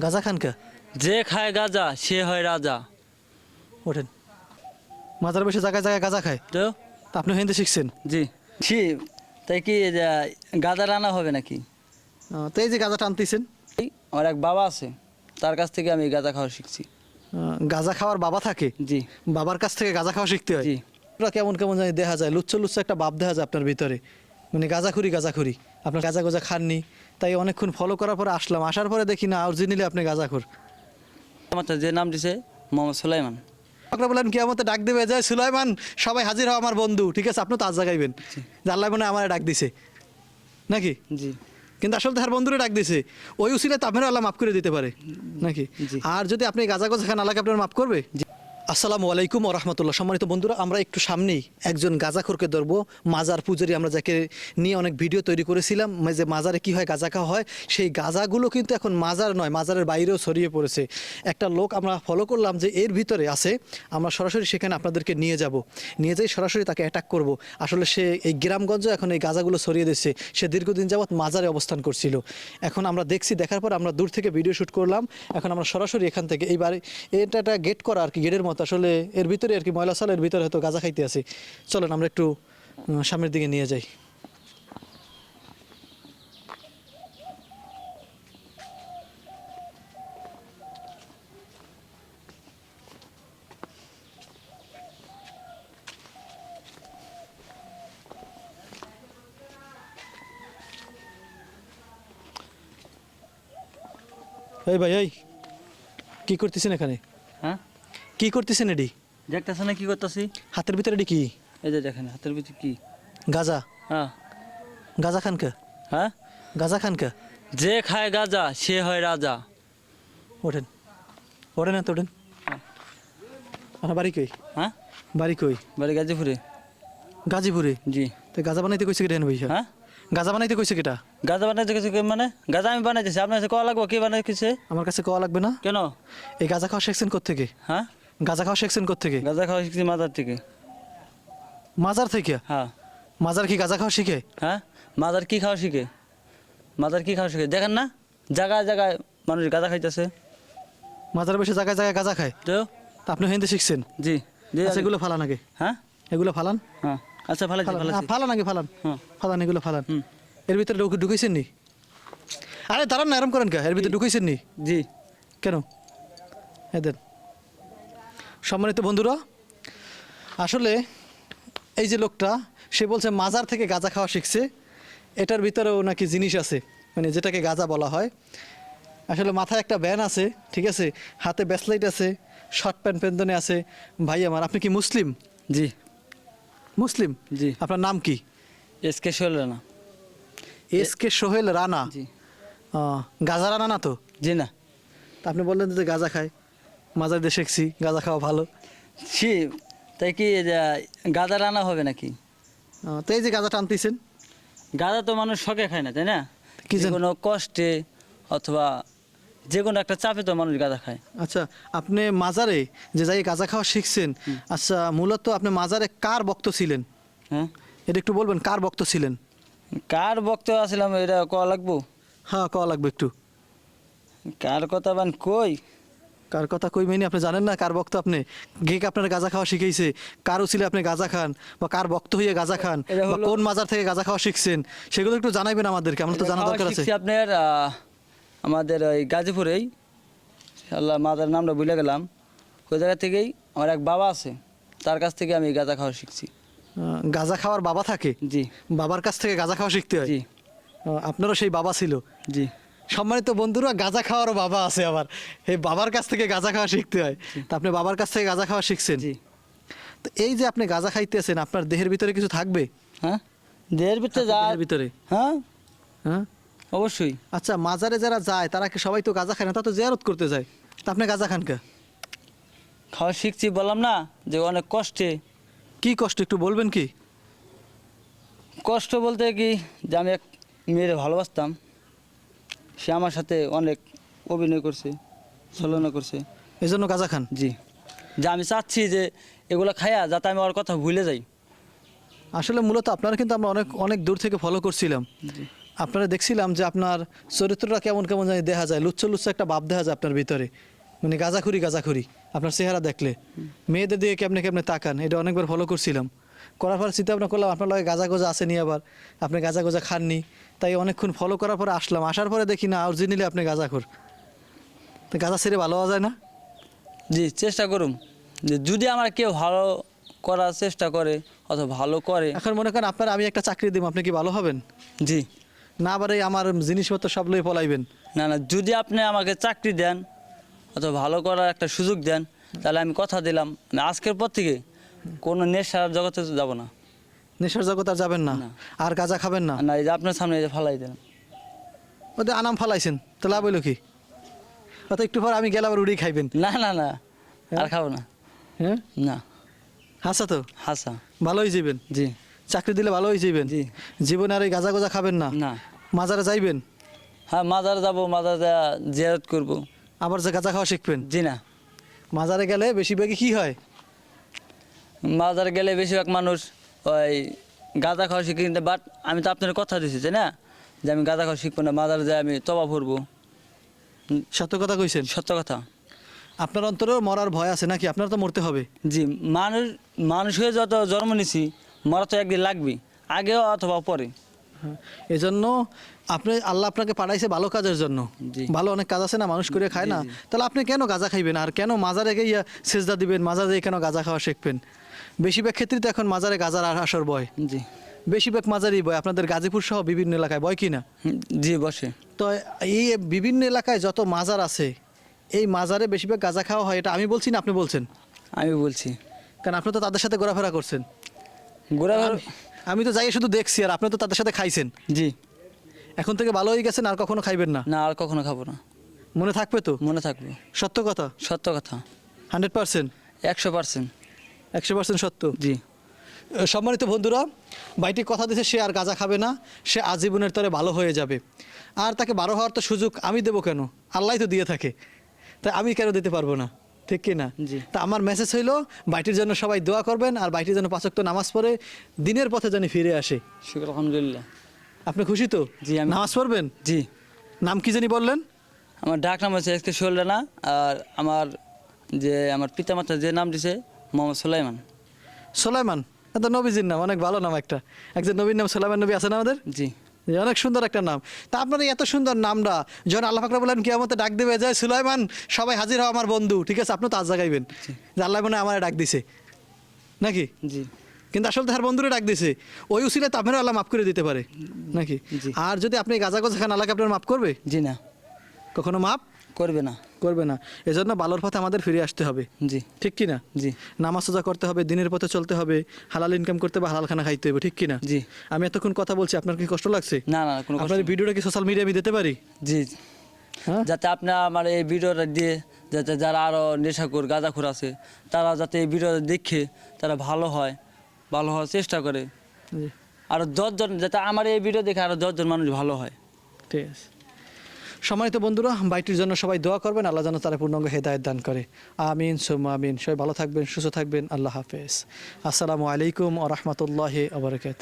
গাজা খান কে? যে খায় গাজা সে হয় রাজা। ওঠেন। মাজার বসে জায়গায় জায়গায় গাজা খায়। তো? আপনি হিন্দি শিখছেন? জি। জি তাই কি গাজা রান্না হবে নাকি? তো এই যে গাজা টানতেছেন। আমার এক বাবা আছে তার কাছ থেকে আমি গাজা খাওয়া শিখছি। গাজা খাওয়ার বাবা থাকে? জি। বাবার কাছ থেকে গাজা খাওয়া শিখতে হয়? জি। কেমন কেমন জানি দেখা যায় লুচ্ছ লুচ্ছ একটা ভাব দেখা যায় আপনার ভিতরে। মানে গাঁজাখুরি গাঁজাখুরি। আপনার গাঁজা গোজা খাননি তাই অনেকক্ষণ ফলো করার পরে আসলাম। আসার পরে দেখি না অরিজিনালি আপনি গাঁজাখোর। আমার যে নাম দিছে মোহাম্মদ সুলাইমান। আপনারা বললেন কি আমাকে ডাক দেবে যায় সুলাইমান সবাই হাজির হও আমার বন্ধু। ঠিক আছে আপনি তো আজ জাগাইবেন। যে আল্লাহ মনে আমার ডাক দিছে। নাকি? জি। কিন্তু আসলে তার বন্ধুরে ডাক দিছে। ওই উসিলে তো আপনারও আল্লাহ মাফ করে দিতে পারে। নাকি? আর যদি আপনি গাজা গোজা খান আল্লাহকে আপনার মাফ করবে? আসসালামু আলাইকুম রহমতুল্লাহ সম্মানিত বন্ধুরা, আমরা একটু সামনেই একজন গাজাখোরকে ধরবো। মাজার পূজারি আমরা যাকে নিয়ে অনেক ভিডিও তৈরি করেছিলাম যে মাজারে কি হয়, গাজা খাওয়া হয়, সেই গাজাগুলো কিন্তু এখন মাজার নয়, মাজারের বাইরেও ছড়িয়ে পড়েছে। একটা লোক আমরা ফলো করলাম যে এর ভিতরে আছে, আমরা সরাসরি সেখানে আপনাদেরকে নিয়ে যাব। নিয়ে যাই, সরাসরি তাকে অ্যাটাক করব। আসলে সে এই গ্রামগঞ্জে এখন এই গাজাগুলো ছড়িয়ে দিচ্ছে সে দীর্ঘদিন যাবৎ মাজারে অবস্থান করছিল। এখন আমরা দেখছি, দেখার পর আমরা দূর থেকে ভিডিও শ্যুট করলাম। এখন আমরা সরাসরি এখান থেকে এই বাড়ি এটা একটা গেট করা আর কি গেটের মতো আসলে এর ভিতরে আর কি ময়লা সালের ভিতরে হয়তো গাঁজা খাইতে আছে। চলেন, আমরা একটু সামনের দিকে নিয়ে যাই। এই ভাই, এই, কি করতেছেন এখানে? কি করতেছেন এডি? দেখতেছে না কি করতেছি? হাতের ভিতরে এডি কি? এই যে দেখেন হাতের ভিতরে কি? গাজা। হ্যাঁ। গাজা খানকে হ্যাঁ? গাজা খান কে? যে খায় গাজা সে হয় রাজা। ওঠেন। ওঠেন না তো ওঠেন আপনার বাড়ি কই? হ্যাঁ? বাড়ি কই? বাড়ি গাজীপুরে। গাজীপুরে? জি। তো গাজা বানাইতে কইছে কেটা ভাই হ্যাঁ? গাজা বানাইতে কইছে কেটা? গাজা বানাইতে কিছু মানে? গাজা আমি বানাইতেছি আপনার কাছে কয়া লাগবো কে বানাইতেছে? আমার কাছে কওয়া লাগবে না? কেন? এই গাজা খাওয়া শিখছেন থেকে হ্যাঁ? গাজা খাওয়া শিখছেন থেকে গাজা খাওয়া শিখছি মাজার থেকে। মাজার থেকে? হ্যাঁ। মাজার কি গাজা খাওয়া শিখে? হ্যাঁ? মাজার কি খাওয়া শিখে? মাজার কি খাওয়া শিখে? দেখেন না? জায়গায় জায়গায় মানুষ গাঁজা খাইতেছে। মাজার বসে জায়গায় জায়গায় গাজা খায়? তো? আপনি হিন্দি শিখছেন? জি। জি আচ্ছা এগুলো ফালান আগে। হ্যাঁ? এগুলো ফালান। হ্যাঁ। আচ্ছা ফালান। ফালান আগে ফালান। ফালান এগুলো ফালান। এর ভিতরে ঢুক- ঢুকাইছেন নি? আরে দাঁড়ান না এরম করেন কে? এর ভিতরে ঢুকেছেন নি? জি। কেন? এদের সম্মানিত বন্ধুরা আসলে এই যে লোকটা সে বলছে মাজার থেকে গাঁজা খাওয়া শিখছে এটার ভিতরেও নাকি জিনিস আছে মানে যেটাকে গাঁজা বলা হয়। আসলে মাথায় একটা ব্যান আছে ঠিক আছে? হাতে ব্যাসলাইট আছে শর্ট প্যান্ট পেন্দনে আছে। ভাই আমার আপনি কি মুসলিম? জি। মুসলিম? জি। আপনার নাম কি? S K Sohel Rana. S K Sohel Rana? জি। গাজা রানা না তো? জি না। আপনি বললেন যে গাঁজা খায়। মাজার দিয়ে শিখছি গাঁজা খাওয়া ভালো। ছি তাই কি গাঁজা রান্না হবে নাকি? তো এই যে গাঁজা টানতেছেন? গাঁজা তো মানুষ শখে খায় না তাই না? কি যে কোনো কষ্টে অথবা যে কোনো একটা চাপে তো মানুষ গাঁজা খায়। আচ্ছা আপনি মাজারে যে যাই গাঁজা খাওয়া শিখছেন আচ্ছা মূলত আপনি মাজারে কার বক্ত ছিলেন? হ্যাঁ? এটা একটু বলবেন কার বক্ত ছিলেন? কার বক্তব্য আসলাম এটা কয়া লাগবো? হ্যাঁ কওয়া লাগবে একটু। কার কথা বান কই? কার কথা কই মেনি আপনি জানেন না কার বক্ত আপনি? গে আপনার গাঁজা খাওয়া শিখাইছে? কার উছিলে আপনি গাঁজা খান? বা কার বক্ত হইয়ে গাঁজা খান? বা কোন মাজার থেকে গাঁজা খাওয়া শিখছেন? সেগুলো একটু জানাইবেন আমাদেরকে আমরা তো জানা দরকার আছে। আপনার আমাদের ওই গাজীপুরেই। আল্লাহ মাদার নামটা ভুলে গেলাম। ওই জায়গা থেকেই আমার এক বাবা আছে তার কাছ থেকে আমি গাঁজা খাওয়া শিখছি। গাঁজা খাওয়ার বাবা থাকে? জি। বাবার কাছ থেকে গাঁজা খাওয়া শিখতে হয়? জি। আপনারও সেই বাবা ছিল? জি। সম্মানিত বন্ধুরা গাঁজা খাওয়ারও বাবা আছে আবার। এই বাবার কাছ থেকে গাঁজা খাওয়া শিখতে হয়। তা আপনি বাবার কাছ থেকে গাঁজা খাওয়া শিখছেন? জি। তো এই যে আপনি গাঁজা খাইতেছেন আপনার দেহের ভিতরে কিছু থাকবে? হ্যাঁ? দেহের ভিতরে যা দেহের ভিতরে? হ্যাঁ? হ্যাঁ? অবশ্যই। আচ্ছা মাজারে যারা যায় তারা কি সবাই তো গাঁজা খায় না? তা তো জিয়ারত করতে যায়। তা আপনি গাঁজা খান কে? খাওয়া শিখছি বললাম না যে অনেক কষ্টে। কি কষ্ট একটু বলবেন কি? কষ্ট বলতে কি যে আমি এক মেয়ের ভালোবাসতাম। সে আমার সাথে অনেক অভিনয় করছে ছলনা করছে। এই জন্য গাঁজা খান? জি। যে আমি চাচ্ছি যে এগুলো খাইয়া যাতে আমি ওর কথা ভুলে যাই। আসলে মূলত আপনারা কিন্তু আমরা অনেক অনেক দূর থেকে ফলো করছিলাম। আপনারা দেখছিলাম যে আপনার চরিত্রটা কেমন কেমন জানি দেখা যায়। লুচ্ছ লুচ্ছ একটা ভাব দেখা যায় আপনার ভিতরে। মানে গাজাখুরি গাজাখুরি। আপনার চেহারা দেখলে। মেয়েদের দিকে কেমনে কেমনে তাকান এটা অনেকবার ফলো করছিলাম। করার পর চিন্তা ভাবনা করলাম আপনার লগে গাজা গোজা আসেনি আবার? আপনি গাঁজা গোজা খাননি। তাই অনেকক্ষণ ফলো করার পরে আসলাম। আসার পরে দেখি না অরিজিনালি আপনি গাজাখোর তো গাঁজা ছেড়ে ভালো হওয়া যায় না? জি চেষ্টা করুন। যে যদি আমার কেউ ভালো করার চেষ্টা করে অথবা ভালো করে। এখন মনে করেন আপনার আমি একটা চাকরি দিব আপনি কি ভালো হবেন? জি। না আবার আমার জিনিসপত্র সব লয়ে পলাইবেন। না না যদি আপনি আমাকে চাকরি দেন অথবা ভালো করার একটা সুযোগ দেন তাহলে আমি কথা দিলাম। আজকের পর থেকে কোনো নেশার জগতে যাব না। নেশার জগৎ আর যাবেন না। আর গাজা খাবেন না? না এই যে আপনার সামনে এই যে ফালাই দেন ওদের আনাম ফালাইছেন তো লাভ হইল কি? অত একটু পর আমি গেলে আবার উড়ি খাইবেন। না না না আর খাব না। হ্যাঁ? না। হাসা তো? হাসা। ভালোই যাবেন? জি। চাকরি দিলে ভালোই যাবেন? জি। জীবনে আর এই গাঁজা গোজা খাবেন না? না। মাজারে যাইবেন? হ্যাঁ মাজারে যাব মাজার যা জিয়ারত করব। আবার যে গাঁজা খাওয়া শিখবেন? জি না। মাজারে গেলে বেশিরভাগই কি হয়? মাজার গেলে বেশিরভাগ মানুষ ওই গাঁদা খাওয়া শিখি কিন্তু বাট আমি তো আপনার কথা দিছি তাই না? যে আমি গাঁদা খাওয়া শিখব না মাজারে যাই আমি তবা ভরবো। সত্য কথা কইছেন? সত্য কথা। আপনার অন্তরেও মরার ভয় আছে নাকি? আপনার তো মরতে হবে। জি মানুষ মানুষ হয়ে যত জন্ম নিছি মরা তো একদিন লাগবে আগেও অথবা পরে। এজন্য আপনি আল্লাহ আপনাকে পাঠাইছে ভালো কাজের জন্য। জি। ভালো অনেক কাজ আছে না মানুষ করে খায় না। তাহলে আপনি কেন গাঁজা খাইবেন? আর কেন মাজারে গিয়ে সেজদা দিবেন? মাজারে কেন গাঁজা খাওয়া শিখবেন? বেশিরভাগ ক্ষেত্রে তো এখন মাজারে গাজার আর আসর বয়। জি। বেশিরভাগ মাজারই বয়। আপনাদের গাজীপুর সহ বিভিন্ন এলাকায় বয় কি না? জি বসে। তো এই বিভিন্ন এলাকায় যত মাজার আছে এই মাজারে বেশিরভাগ গাঁজা খাওয়া হয় এটা আমি বলছি না আপনি বলছেন? আমি বলছি। কারণ আপনি তো তাদের সাথে ঘোরাফেরা করছেন। গোড়া আমি- তো যাই শুধু দেখছি আর আপনি তো তাদের সাথে খাইছেন। জি। এখন থেকে ভালো হয়ে গেছেন আর কখনো খাইবেন না। না আর কখনো খাব না। মনে থাকবে তো? মনে থাকবে। সত্য কথা? সত্য কথা। Hundred percent? একশো পার্সেন্ট। একশো পার্সেন্ট সত্য? জি। সম্মানিত বন্ধুরা ভাইটি কথা দিয়েছে সে আর গাঁজা খাবে না সে আজীবনের তরে ভালো হয়ে যাবে। আর তাকে বারো হওয়ার তো সুযোগ আমি দেবো কেন? আল্লাহ তো দিয়ে থাকে। তাই আমি কেন দিতে পারব না? ঠিক কি না জি। তা আমার মেসেজ হইল বাইটির জন্য সবাই দোয়া করবেন আর বাইটির জন্য পাঁচক্ত নামাজ পড়ে দিনের পথে যেন ফিরে আসে। শুক্র আলহামদুলিল্লাহ। আপনি খুশি তো? জি, আমি- নামাজ পড়বেন? জি। নাম কি জানি বললেন? আমার ডাক নাম হচ্ছে এসকে শোলডানা আর আমার যে আমার পিতামাতা যে নাম দিছে মোহাম্মদ সোলাইমান। সোলাইমান? এটা নবীজির নাম অনেক ভালো নাম একটা। একজন নবীর নাম সোলাইমান নবী আছে না আমাদের? জি। অনেক সুন্দর একটা নাম। তা আপনার এত সুন্দর নামটা যখন আল্লাহ ফাকরা বলেন কিয়ামতে ডাক দেবে যায় সুলাইমান সবাই হাজির হওয়া আমার বন্ধু। ঠিক আছে আপনি তো আজ জাগাইবেন যে আল্লাহ মনে আমার ডাক দিছে। নাকি? জি। কিন্তু আসলে তার বন্ধুরে ডাক দিছে। ওই উসিলে তো আপনারও আল্লাহ মাফ করে দিতে পারে। নাকি? আর যদি আপনি গাজা গোজা খান আল্লাহকে আপনার মাফ করবে? জি না। কখনো মাফ? করবে না। করবে না। এজন্য ভালোর পথে আমাদের ফিরে আসতে হবে। জি। ঠিক কি না জি। নামাজ সোজা করতে হবে দিনের পথে চলতে হবে হালাল ইনকাম করতে হবে হালাল খানা খাইতে হবে ঠিক কি না জি। আমি এতক্ষণ কথা বলছি আপনার কি কষ্ট লাগছে? না না কোনো আপনার ভিডিওটা কি সোশ্যাল মিডিয়া আমি দিতে পারি? জি। হ্যাঁ? যাতে আপনি আমার এই ভিডিওটা দিয়ে যাতে যারা আরও নেশাখোর গাঁজাখোর আছে তারা যাতে এই ভিডিওটা দেখে তারা ভালো হয় ভালো হওয়ার চেষ্টা করে। জি, আরও দশজন যাতে আমার এই ভিডিও দেখে আরও দশজন মানুষ ভালো হয়। ঠিক আছে। সম্মানিত বন্ধুরা, বাইটির জন্য সবাই দোয়া করবেন, আল্লাহ যেন তারা পূর্ণাঙ্গ হেদায়ত দান করে। আমিন সুম আমিন। সবাই ভালো থাকবেন, সুস্থ থাকবেন, আল্লাহ হাফেজ। আসসালামু আলাইকুম ও রহমতুল্লাহ আবরকাত